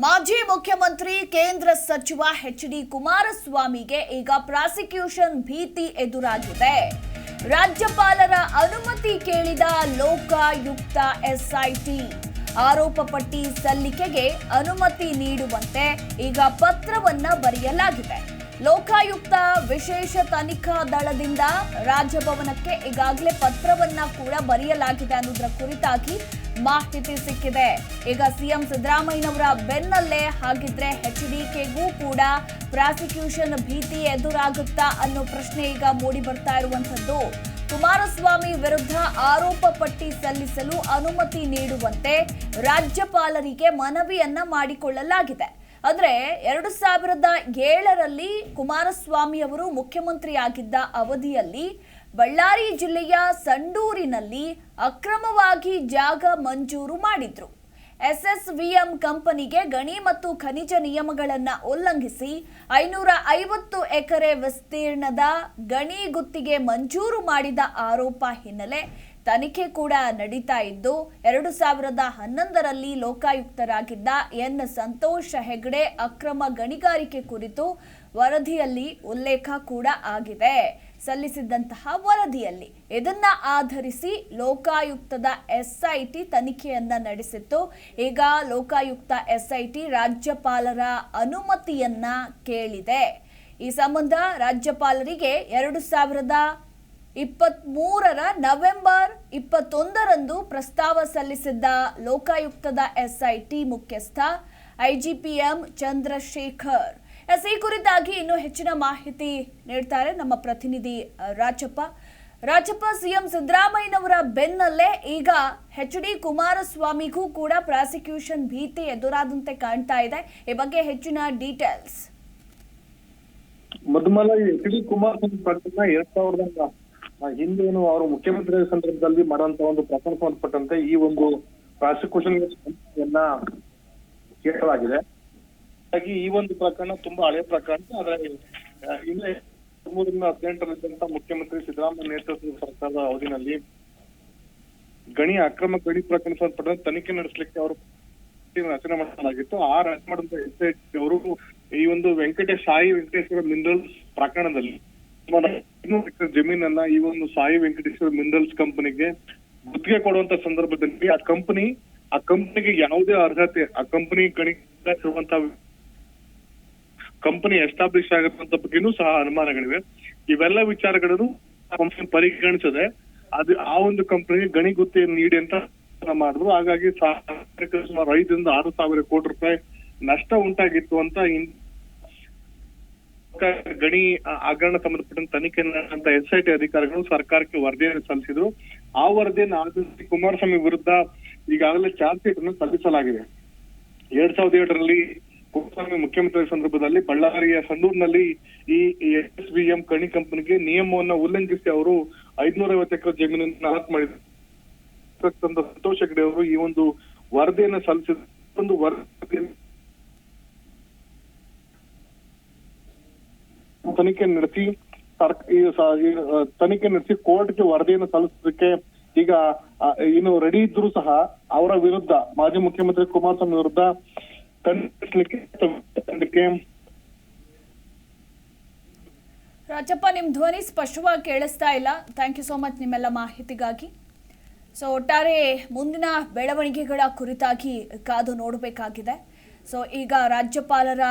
ಮಾಜಿ ಮುಖ್ಯಮಂತ್ರಿ ಕೇಂದ್ರ ಸಚಿವ ಎಚ್ ಡಿ ಕುಮಾರಸ್ವಾಮಿಗೆ ಈಗ ಪ್ರಾಸಿಕ್ಯೂಷನ್ ಭೀತಿ ಎದುರಾಗಿದೆ. ರಾಜ್ಯಪಾಲರ ಅನುಮತಿ ಕೇಳಿದ ಲೋಕಾಯುಕ್ತ ಎಸ್ಐಟಿ ಆರೋಪ ಪಟ್ಟಿ ಸಲ್ಲಿಕೆಗೆ ಅನುಮತಿ ನೀಡುವಂತೆ ಈಗ ಪತ್ರವನ್ನ ಬರೆಯಲಾಗಿದೆ. ಲೋಕಾಯುಕ್ತ ವಿಶೇಷ ತನಿಖಾ ದಳದಿಂದ ರಾಜಭವನಕ್ಕೆ ಈಗಾಗಲೇ ಪತ್ರವನ್ನ ಕೂಡ ಬರೆಯಲಾಗಿದೆ ಅನ್ನೋದರ ಕುರಿತಾಗಿ ಮಾಹಿತಿ ಸಿಕ್ಕಿದೆ. ಈಗ ಸಿಎಂ ಸಿದ್ದರಾಮಯ್ಯನವರ ಬೆನ್ನಲ್ಲೇ ಹಾಗಿದ್ರೆ ಡಿಕೆಗೂ ಕೂಡ ಪ್ರಾಸಿಕ್ಯೂಷನ್ ಭೀತಿ ಎದುರಾಗುತ್ತಾ ಅನ್ನೋ ಪ್ರಶ್ನೆ ಈಗ ಮೂಡಿ ಬರ್ತಾ ಇರುವಂತದ್ದು ಕುಮಾರಸ್ವಾಮಿ ವಿರುದ್ಧ ಆರೋಪ ಪಟ್ಟಿ ಸಲ್ಲಿಸಲು ಅನುಮತಿ ನೀಡುವಂತೆ ರಾಜ್ಯಪಾಲರಿಗೆ ಮನವಿಯನ್ನ ಮಾಡಿಕೊಳ್ಳಲಾಗಿದೆ. ಅಂದ್ರೆ ಎರಡು ಸಾವಿರದ ಏಳರಲ್ಲಿ ಕುಮಾರಸ್ವಾಮಿ ಅವರು ಮುಖ್ಯಮಂತ್ರಿಯಾಗಿದ್ದ ಅವಧಿಯಲ್ಲಿ ಬಳ್ಳಾರಿ ಜಿಲ್ಲೆಯ ಸಂಡೂರಿನಲ್ಲಿ ಅಕ್ರಮವಾಗಿ ಜಾಗ ಮಂಜೂರು ಮಾಡಿದ್ರು. ಎಸ್ಎಸ್ವಿಎಂ ಕಂಪನಿಗೆ ಗಣಿ ಮತ್ತು ಖನಿಜ ನಿಯಮಗಳನ್ನು ಉಲ್ಲಂಘಿಸಿ ಐನೂರ ಐವತ್ತು ಎಕರೆ ವಿಸ್ತೀರ್ಣದ ಗಣಿ ಗುತ್ತಿಗೆ ಮಂಜೂರು ಮಾಡಿದ ಆರೋಪ ಹಿನ್ನೆಲೆ ತನಿಖೆ ಕೂಡ ನಡೀತಾ ಇದ್ದು, ಎರಡು ಸಾವಿರದ ಹನ್ನೊಂದರಲ್ಲಿ ಲೋಕಾಯುಕ್ತರಾಗಿದ್ದ ಎನ್. ಸಂತೋಷ್ ಹೆಗ್ಡೆ ಅಕ್ರಮ ಗಣಿಗಾರಿಕೆ ಕುರಿತು ವರದಿಯಲ್ಲಿ ಉಲ್ಲೇಖ ಕೂಡ ಆಗಿದೆ. ಸಲ್ಲಿಸಿದ್ದಂತಹ ವರದಿಯಲ್ಲಿ. ಇದನ್ನ ಆಧರಿಸಿ ಲೋಕಾಯುಕ್ತದ ಎಸ್ಐಟಿ ತನಿಖೆಯನ್ನ ನಡೆಸಿತ್ತು. ಈಗ ಲೋಕಾಯುಕ್ತ ಎಸ್ಐಟಿ ರಾಜ್ಯಪಾಲರ ಅನುಮತಿಯನ್ನ ಕೇಳಿದೆ. ಈ ಸಂಬಂಧ ರಾಜ್ಯಪಾಲರಿಗೆ ಎರಡು ಸಾವಿರದ ಇಪ್ಪತ್ತ್ ಮೂರರ ನವೆಂಬರ್ ಇಪ್ಪತ್ತೊಂದರಂದು ಪ್ರಸ್ತಾವ ಸಲ್ಲಿಸಿದ್ದ ಲೋಕಾಯುಕ್ತದ ಎಸ್ಐಟಿ ಮುಖ್ಯಸ್ಥ, ಐಜಿಪಿಎಂ ಚಂದ್ರಶೇಖರ್. ಎಸ್ ಈ ಕುರಿತಾಗಿ ಇನ್ನೂ ಹೆಚ್ಚಿನ ಮಾಹಿತಿ ನೀಡ್ತಾರೆ ನಮ್ಮ ಪ್ರತಿನಿಧಿ ರಾಜಪ್ಪ. ರಾಜಪ್ಪ, ಸಿಎಂ ಸಿದ್ದರಾಮಯ್ಯನವರ ಬೆನ್ನಲ್ಲೇ ಈಗ ಎಚ್ ಡಿ ಕುಮಾರಸ್ವಾಮಿಗೂ ಕೂಡ ಪ್ರಾಸಿಕ್ಯೂಷನ್ ಭೀತಿ ಎದುರಾದಂತೆ ಕಾಣ್ತಾ ಇದೆ. ಈ ಬಗ್ಗೆ ಹೆಚ್ಚಿನ ಡೀಟೇಲ್ಸ್. ಮಧುಮಲ, ಎಚ್ ಡಿ ಕುಮಾರಸ್ವಾಮಿ ಪ್ರಕರಣ ಎರಡ್ ಸಾವಿರದ ಹಿಂದೇನು ಅವರು ಮುಖ್ಯಮಂತ್ರಿ ಸಂದರ್ಭದಲ್ಲಿ ಮಾಡುವಂತ ಒಂದು ಪ್ರಕರಣ ಸಂಬಂಧಪಟ್ಟಂತೆ ಈ ಒಂದು ಪ್ರಾಸಿಕ್ಯೂಷನ್ ಕೇಳಲಾಗಿದೆ. ಹಾಗಾಗಿ ಈ ಒಂದು ಪ್ರಕರಣ ತುಂಬಾ ಹಳೆ ಪ್ರಕರಣ. ಆದ್ರೆ ಇನ್ನೇ ಹದಿಮೂರರಿಂದ ಹದಿನೆಂಟರಲ್ಲಿದ್ದಂತ ಮುಖ್ಯಮಂತ್ರಿ ಸಿದ್ದರಾಮಯ್ಯ ನೇತೃತ್ವದ ಸರ್ಕಾರದ ಅವಧಿನಲ್ಲಿ ಗಣಿ ಅಕ್ರಮ ಗಣಿ ಪ್ರಕರಣ ಸಂಬಂಧಪಟ್ಟ ತನಿಖೆ ನಡೆಸಲಿಕ್ಕೆ ಅವರು ರಚನೆ ಮಾಡಲಾಗಿತ್ತು. ಆ ರಚನೆ ಮಾಡಿದಂತ ಎಸ್ ಅವರು ಈ ಒಂದು ವೆಂಕಟೇಶ್, ಸಾಯಿ ವೆಂಕಟೇಶ್ವರ ಮಿನರಲ್ಸ್ ಪ್ರಕರಣದಲ್ಲಿ ಜಮೀನನ್ನ ಈ ಒಂದು ಸಾಯಿ ವೆಂಕಟೇಶ್ವರ ಮಿನರಲ್ಸ್ ಕಂಪನಿಗೆ ಗುತ್ತಿಗೆ ಕೊಡುವಂತ ಸಂದರ್ಭದಲ್ಲಿ ಆ ಕಂಪನಿ, ಆ ಕಂಪನಿಗೆ ಯಾವುದೇ ಅರ್ಹತೆ, ಆ ಕಂಪನಿ ಗಣಿ ಇರುವಂತ ಕಂಪನಿ ಎಸ್ಟಾಬ್ಲಿಷ್ ಆಗಿರುವಂತ ಬಗ್ಗೆನೂ ಸಹ ಅನುಮಾನಗಳಿವೆ. ಇವೆಲ್ಲ ವಿಚಾರಗಳನ್ನು ಕಂಪನಿ ಪರಿಗಣಿಸದೆ ಅದು ಆ ಒಂದು ಕಂಪನಿಗೆ ಗಣಿ ಗುತ್ತಿಗೆ ನೀಡಿ ಅಂತ ಮಾಡಿದ್ರು. ಹಾಗಾಗಿ ಸುಮಾರು ಐದರಿಂದ ಆರು ಸಾವಿರ ಕೋಟಿ ರೂಪಾಯಿ ನಷ್ಟ ಉಂಟಾಗಿತ್ತು ಅಂತ ಗಣಿ ಹಗರಣ ಸಂಬಂಧಪಟ್ಟಂತ ತನಿಖೆ ನಡೆದಂತ ಎಸ್ ಐ ಟಿ ಅಧಿಕಾರಿಗಳು ಸರ್ಕಾರಕ್ಕೆ ವರದಿಯನ್ನು ಸಲ್ಲಿಸಿದ್ರು. ಆ ವರದಿಯನ್ನು ಆಧರಿಸಿ ಕುಮಾರಸ್ವಾಮಿ ವಿರುದ್ಧ ಈಗಾಗಲೇ ಚಾರ್ಜ್ ಶೀಟ್ ಅನ್ನು ಸಲ್ಲಿಸಲಾಗಿದೆ. ಎರಡ್ ಸಾವಿರದ ಏಳರಲ್ಲಿ ಕುಮಾರಸ್ವಾಮಿ ಮುಖ್ಯಮಂತ್ರಿ ಸಂದರ್ಭದಲ್ಲಿ ಬಳ್ಳಾರಿಯ ಸಂಡೂರಿನಲ್ಲಿ ಈ ಎಸ್ ವಿ ಎಂ ಕಣಿ ಕಂಪನಿಗೆ ನಿಯಮವನ್ನ ಉಲ್ಲಂಘಿಸಿ ಅವರು ಐದ್ನೂರ ಐವತ್ತು ಎಕರೆ ಜಮೀನನ್ನು ಹಾಕ್ ಮಾಡಿದ್ರು. ಸಂತೋಷ್ ಹೆಗ್ಡೆ ಅವರು ಈ ಒಂದು ವರದಿಯನ್ನು ಸಲ್ಲಿಸಿದ ಒಂದು ವರದಿ ತನಿಖೆ ನಡೆಸಿ ತನಿಖೆ ನಡೆಸಿ ಕೋರ್ಟ್ಗೆ ವರದಿಯನ್ನು ಸಲ್ಲಿಸೋದಕ್ಕೆ ಈಗ ಏನು ಇನ್ನು ರೆಡಿ ಇದ್ರು ಸಹ ಅವರ ವಿರುದ್ಧ ಮಾಜಿ ಮುಖ್ಯಮಂತ್ರಿ ಕುಮಾರಸ್ವಾಮಿ ವಿರುದ್ಧ ರಾಜಪ್ಪ, ನಿಮ್ ಧ್ವನಿ ಸ್ಪಷ್ಟವಾಗಿ ಕೇಳಿಸ್ತಾ ಇಲ್ಲ. ಥ್ಯಾಂಕ್ ಯು ಸೋ ಮಚ್ ನಿಮ್ಮೆಲ್ಲ ಮಾಹಿತಿಗಾಗಿ. ಸೊ ಒಟ್ಟಾರೆ ಮುಂದಿನ ಬೆಳವಣಿಗೆಗಳ ಕುರಿತಾಗಿ ಕಾದು ನೋಡಬೇಕಾಗಿದೆ. ಸೊ ಈಗ ರಾಜ್ಯಪಾಲರ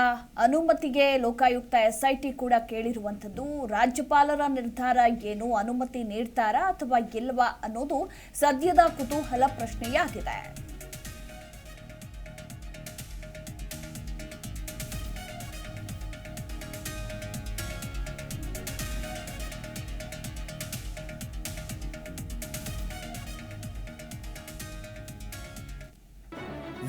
ಅನುಮತಿಗೆ ಲೋಕಾಯುಕ್ತ ಎಸ್ ಐ ಕೂಡ ಕೇಳಿರುವಂಥದ್ದು. ರಾಜ್ಯಪಾಲರ ನಿರ್ಧಾರ ಏನು? ಅನುಮತಿ ನೀಡ್ತಾರಾ ಅಥವಾ ಇಲ್ವಾ ಅನ್ನೋದು ಸದ್ಯದ ಕುತೂಹಲ ಪ್ರಶ್ನೆಯಾಗಿದೆ.